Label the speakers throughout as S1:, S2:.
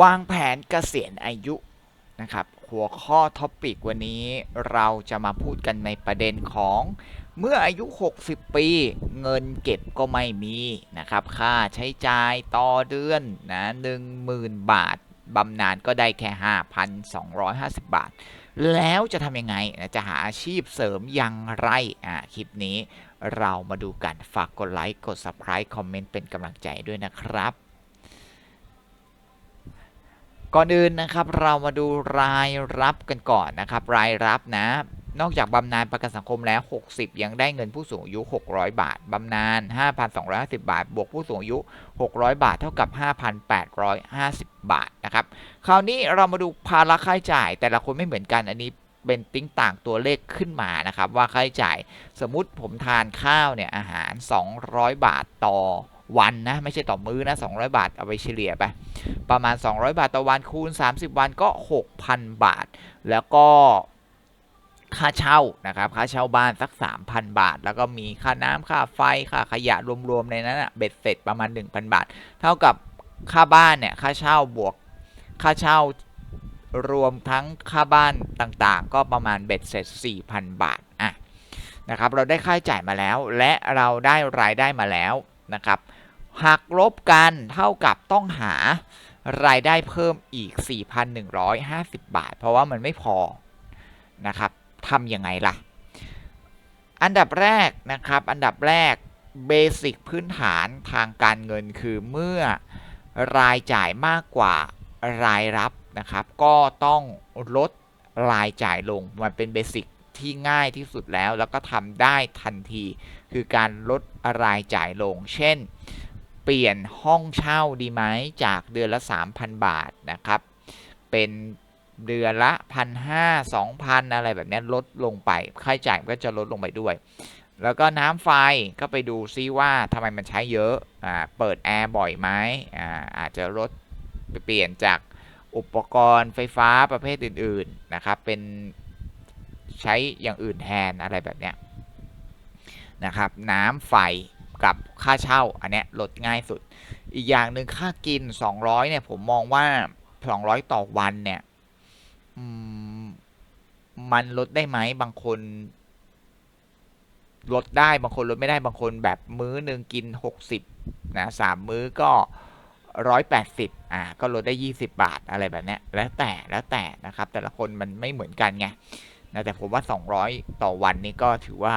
S1: วางแผนเกษียณอายุนะครับ หัวข้อท็อปิกวันนี้เราจะมาพูดกันในประเด็นของ เมื่ออายุ 60 ปี เงินเก็บก็ไม่มีนะครับ ค่าใช้จ่ายต่อเดือนนะ10,000 บาทบำนาญก็ได้แค่ 5,250 บาท แล้วจะทำยังไงจะหาอาชีพเสริมอย่างไรอ่าคลิปนี้เรามาดูกันฝากกดไลค์ กด Subscribe คอมเมนต์เป็นกำลังใจด้วยนะครับ ก่อนอื่นนะครับเรามาดูรายรับกันก่อนนะครับรายรับนะนอกจากบำนาญประกันสังคมแล้ว 60 ยังได้เงินผู้สูงอายุ 600 บาท บำนาญ 5,250 บาท บวกผู้สูงอายุ 600 บาท เท่ากับ 5,850 บาท นะครับ คราวนี้เรามาดูภาระค่าใช้จ่าย แต่ละคนไม่เหมือนกัน อันนี้เป็นติ้งต่างตัวเลขขึ้นมา นะครับ ว่าค่าใช้จ่าย สมมุติผมทานข้าวเนี่ยอาหาร 200 บาทต่อ วันนะ ไม่ใช่ต่อมื้อนะ 200 บาทเอาไปเฉลี่ยไป ประมาณ 200 บาทต่อวันคูณ 30 วันก็ 6,000 บาท แล้วก็ค่าเช่านะครับค่าเช่าบ้านสัก 3,000 บาท แล้วก็มีค่าน้ำค่าไฟค่าขยะรวมๆในนั้นอะเบ็ดเสร็จประมาณ 1,000 บาท เท่ากับค่าบ้านเนี่ยค่าเช่าบวกค่าเช่ารวมทั้งค่าบ้านต่างๆ ก็ประมาณเบ็ดเสร็จ 4,000 บาทอะนะครับเราได้ค่าใช้จ่ายมาแล้ว และเราได้รายได้มาแล้วนะครับ หักลบกันเท่ากับต้องหารายได้เพิ่มอีก 4,150 บาท เพราะว่ามันไม่พอนะครับทำยังไงล่ะ อันดับแรกนะครับ อันดับแรกเบสิกพื้นฐานทางการเงินคือเมื่อรายจ่ายมากกว่ารายรับนะครับ ก็ต้องลดรายจ่ายลง มันเป็นเบสิกที่ง่ายที่สุดแล้ว แล้วก็ทำได้ทันที คือการลดรายจ่ายลง เช่น เปลี่ยนห้องเช่าดีไหมจากเดือนละ 3,000 บาทนะครับ เป็นเดือนละพันห้าสองพันอะไรแบบนี้ลดลงไป ค่าใช้จ่ายก็จะลดลงไปด้วย แล้วก็น้ำไฟก็ไปดูซิว่าทำไมมันใช้เยอะอ่าเปิดแอร์บ่อยไหมอ่าอาจจะลดไปเปลี่ยนจากอุปกรณ์ไฟฟ้าประเภทอื่น ๆ นะครับ เป็นใช้อย่างอื่นแทนอะไรแบบนี้นะครับ น้ำไฟ กับค่าเช่าอันเนี้ยลดง่ายสุด อีกอย่างหนึ่งค่ากิน 200เนี่ยผมมองว่า 200 ต่อวันเนี่ยมันลดได้ไหมบางคนลดได้บางคนลดไม่ได้บางคนแบบมื้อหนึ่งกิน 60นะสามมื้อก็ 180อ่าก็ลดได้ 20 บาทอะไรแบบนี้แล้วแต่แล้วแต่นะครับ แต่ละคนมันไม่เหมือนกันไงนะแต่ผมว่า 200 ต่อวันนี้ก็ถือว่า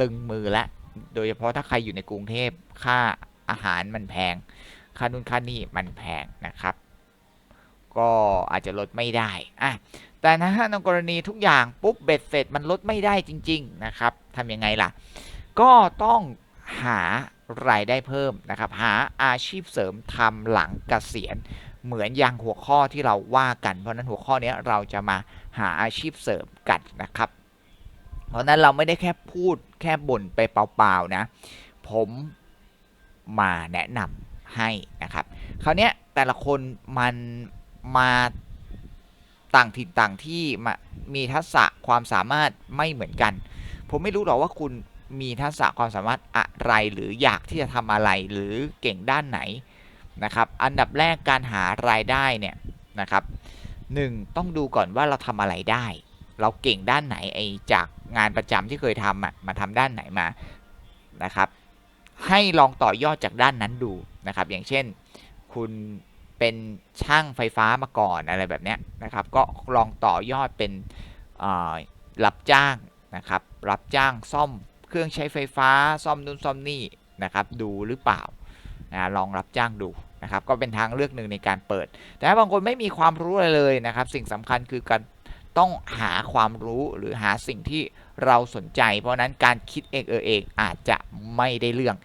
S1: ตึงมือแล้ว โดยเฉพาะถ้าใครอยู่ในกรุงเทพค่าอาหารมันแพง ค่านู่นค่านี่มันแพงนะครับ ก็อาจจะลดไม่ได้อะแต่นะฮะในกรณีทุกอย่างปุ๊บเบ็ดเสร็จมันลดไม่ได้จริง ๆ นะครับทำยังไงล่ะ ก็ต้องหารายได้เพิ่มนะครับ หาอาชีพเสริมทำหลังเกษียณเหมือนอย่างหัวข้อที่เราว่ากัน เพราะนั้นหัวข้อนี้เราจะมาหาอาชีพเสริมกันนะครับ เพราะนั้นเราไม่ได้แค่พูดแค่บ่นไปเปล่าๆนะ ผมมาแนะนำให้นะครับ คราวนี้แต่ละคนมันมาต่างถิ่นต่างที่มามีทักษะความสามารถไม่เหมือนกัน ผมไม่รู้หรอกว่าคุณมีทักษะความสามารถอะไรหรืออยากที่จะทำอะไรหรือเก่งด้านไหนนะครับ อันดับแรกการหารายได้เนี่ยนะครับหนึ่งต้องดูก่อนว่าเราทำอะไรได้ เราเก่งด้านไหนไอจากงานประจำที่เคยทำอะมาทำด้านไหนมานะครับ ให้ลองต่อยอดจากด้านนั้นดูนะครับ อย่างเช่นคุณเป็นช่างไฟฟ้ามาก่อนอะไรแบบนี้นะครับ ก็ลองต่อยอดเป็นรับจ้างนะครับ รับจ้างซ่อมเครื่องใช้ไฟฟ้าซ่อมนู่นซ่อมนี่นะครับ ดูหรือเปล่านะลองรับจ้างดูนะครับ ก็เป็นทางเลือกหนึ่งในการเปิด แต่บางคนไม่มีความรู้อะไรเลยนะครับ สิ่งสำคัญคือการ ต้องหาความรู้หรือหาสิ่งที่เราสนใจ เพราะนั้นการคิดเองเออเองอาจจะไม่ได้เรื่อง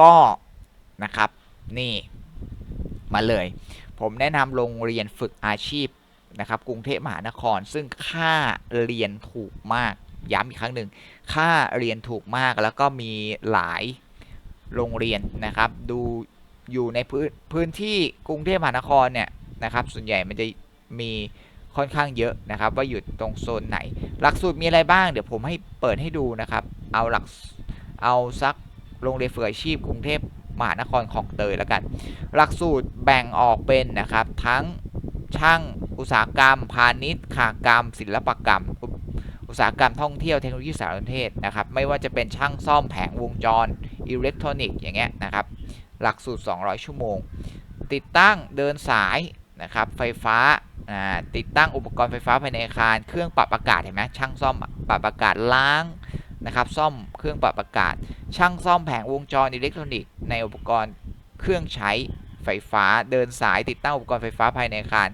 S1: ก็นะครับนี่มาเลย ผมแนะนำโรงเรียนฝึกอาชีพนะครับกรุงเทพมหานครซึ่งค่าเรียนถูกมากย้ำอีกครั้งหนึ่งค่าเรียนถูกมากแล้วก็มีหลายโรงเรียนนะครับ ดูอยู่ในพื้นพื้นที่กรุงเทพมหานครเนี่ยนะครับ ส่วนใหญ่มันจะมี ค่อนข้างเยอะนะครับ ว่าอยู่ตรงโซนไหน หลักสูตรมีอะไรบ้าง เดี๋ยวผมให้เปิดให้ดูนะครับ เอาหลักเอาซักโรงเรียนฝึกอาชีพกรุงเทพมหานครคลองเตยแล้วกัน หลักสูตรแบ่งออกเป็นนะครับ ทั้งช่างอุตสาหกรรม พาณิชย์ขากรรม ศิลปกรรม อุตสาหกรรมท่องเที่ยวเทคโนโลยีสารสนเทศนะครับ ไม่ว่าจะเป็นช่างซ่อมแผงวงจรอิเล็กทรอนิกส์อย่างเงี้ยนะครับ หลักสูตร 200 ชั่วโมง ติดตั้งเดินสายนะครับ ไฟฟ้า ติดตั้งอุปกรณ์ไฟฟ้าภายในอาคาร เครื่องปรับอากาศเห็นไหมช่างซ่อมปรับอากาศล้างนะครับ ซ่อมเครื่องปรับอากาศ ช่างซ่อมแผงวงจรอิเล็กทรอนิกส์ในอุปกรณ์เครื่องใช้ไฟฟ้า เดินสายติดตั้งอุปกรณ์ไฟฟ้าภายในอาคาร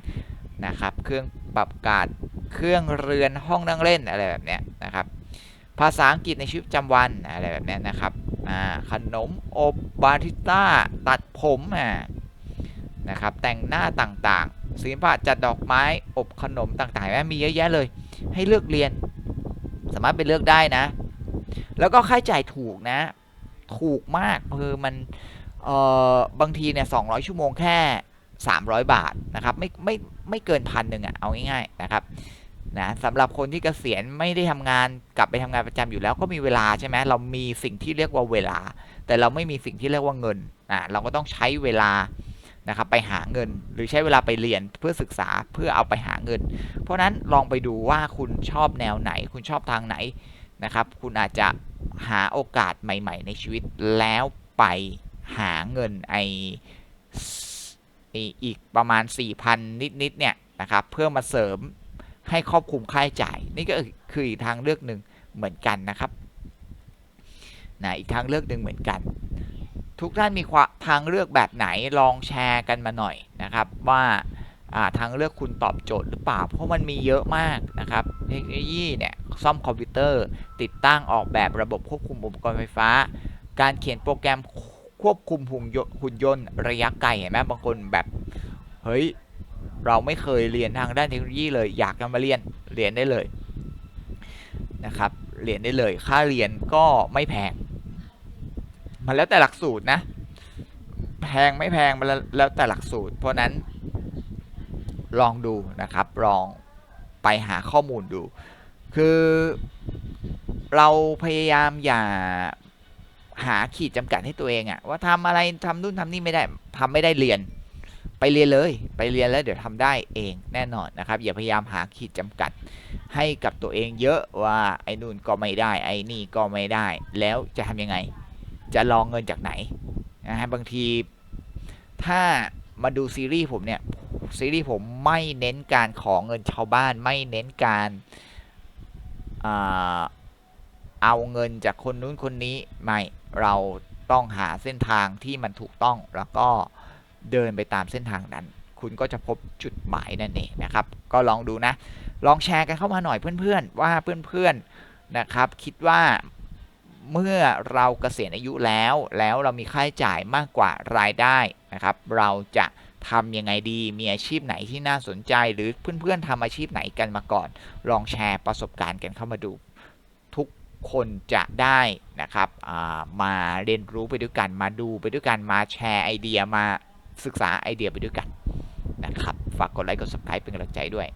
S1: นะครับ เครื่องปรับอากาศ เครื่องเรือนห้องนั่งเล่นอะไรแบบนี้นะครับ ภาษาอังกฤษในชีวิตประจำวันอะไรแบบนี้นะครับขนมอบบาริต้าตัดผมนะครับแต่งหน้าต่าง ศิลปะจัดดอกไม้อบขนมต่างๆแม่มีเยอะแยะเลย ให้เลือกเรียน สามารถไปเลือกได้นะ แล้วก็ค่าใช้จ่ายถูกนะ ถูกมากคือมันเอ่อบางทีเนี่ย200ชั่วโมงแค่ 300 บาทนะครับ ไม่ไม่ไม่เกินพันหนึ่งอะเอาง่ายๆนะครับนะสำหรับคนที่เกษียณไม่ได้ทำงานกลับไปทำงานประจำอยู่แล้วก็มีเวลาใช่ไหมเรามีสิ่งที่เรียกว่าเวลา แต่เราไม่มีสิ่งที่เรียกว่าเงินอะเราก็ต้องใช้เวลา นะครับไปหาเงิน หรือใช้เวลาไปเรียนเพื่อศึกษาเพื่อเอาไปหาเงิน เพราะนั้นลองไปดูว่าคุณชอบแนวไหน คุณชอบทางไหนนะครับ คุณอาจจะหาโอกาสใหม่ ๆ ในชีวิตแล้วไปหาเงินไออ้อีกประมาณ 4,000 นิดๆเนี่ยนะครับเพื่อมาเสริมให้ครอบคลุมค่าใช้จ่าย นี่ก็คืออีกทางเลือกหนึ่งเหมือนกันนะครับนะอีกทางเลือกหนึ่งเหมือนกัน ทุกท่านมีทางเลือกแบบไหนลองแชร์กันมาหน่อยนะครับว่าอ่าทางเลือกคุณตอบโจทย์หรือเปล่า เพราะมันมีเยอะมากนะครับ เทคโนโลยีเนี่ยซ่อมคอมพิวเตอร์ ติดตั้งออกแบบระบบควบคุมอุปกรณ์ไฟฟ้า การเขียนโปรแกรมควบคุมหุ่นยนต์หุ่นยนต์ระยะไกลเห็นไหมบางคนแบบเฮ้ยเราไม่เคยเรียนทางด้านเทคโนโลยีเลยอยากจะมาเรียนเรียนได้เลยนะครับเรียนได้เลยค่าเรียนก็ไม่แพง มันแล้วแต่หลักสูตรนะ แพงไม่แพงมันแล้วแล้วแต่หลักสูตร เพราะนั้น ลองดูนะครับ ลองไปหาข้อมูลดู คือเราพยายามอย่าหาขีดจำกัดให้ตัวเองอะว่าทำอะไรทำนู่นทำนี่ไม่ได้ทำไม่ได้เรียน ไปเรียนเลย ไปเรียนแล้วเดี๋ยวทำได้เองแน่นอนนะครับ อย่าพยายามหาขีดจำกัดให้กับตัวเองเยอะว่าไอ้นู่นก็ไม่ได้ ไอ้นี่ก็ไม่ได้ แล้วจะทำยังไง จะรองเงินจากไหนนะฮะบางทีถ้ามาดูซีรีส์ผมเนี่ยซีรีส์ผมไม่เน้นการขอเงินชาวบ้านไม่เน้นการอาเอาเงินจากคนนู้นคนนี้ไม่เราต้องหาเส้นทางที่มันถูกต้องแล้วก็เดินไปตามเส้นทางนั้น คุณก็จะพบจุดหมายนั่นเองนะครับ ก็ลองดูนะ ลองแชร์กันเข้ามาหน่อยเพื่อนๆ ว่าเพื่อนๆนะครับ คิดว่า เมื่อเราเกษียณอายุแล้ว แล้วเรามีค่าใช้จ่ายมากกว่ารายได้นะครับ เราจะทำยังไงดีมีอาชีพไหนที่น่าสนใจ หรือเพื่อนๆทำอาชีพไหนกันมาก่อน ลองแชร์ประสบการณ์กันเข้ามาดู ทุกคนจะได้นะครับามาเรียนรู้ไปด้วยกันมาดูไปด้วยกันมาแชร์ไอเดียมาศึกษาไอเดียไปด้วยกันนะครับ ฝากกดไลค์กด subscribe เป็นกำลังใจด้วย